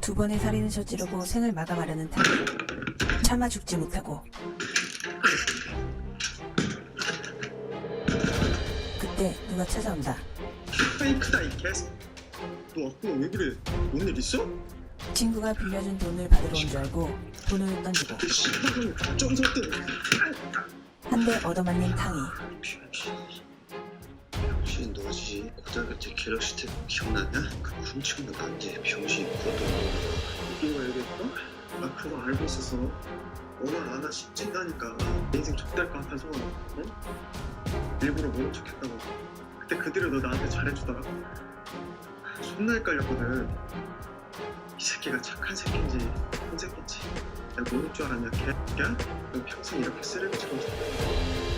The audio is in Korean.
두 번의 살인을 저지르고 생을 마감하려는 탕 차마 죽지 못하고. 그때 누가 찾아온다. 페이크다 이 개새 너 아까 왜 그래? 뭔 일 있어? 친구가 빌려준 돈을 받으러 온 줄 알고 돈을 던지고. 그 씨발놈 좀 섰대 한대 얻어맞는 탕이 너지 고등학교 때 갤럭시 탭 기억나냐? 그 훔치는 거 나한테 병신 그것도 웃긴 거 얘기했어? 나 그거 알고 있어서 오늘 안나 씹진다니까. 내 인생 족될 것 같아서. 어? 일부러 모른 척 했다고. 그때 그대로 너 나한테 잘해주더라. 존나 헷갈렸거든. 이 새끼가 착한 새끼인지 큰 새끼인지. 내가 모를 줄 알았냐 개야? 너 평생 이렇게 쓰레기처럼 양아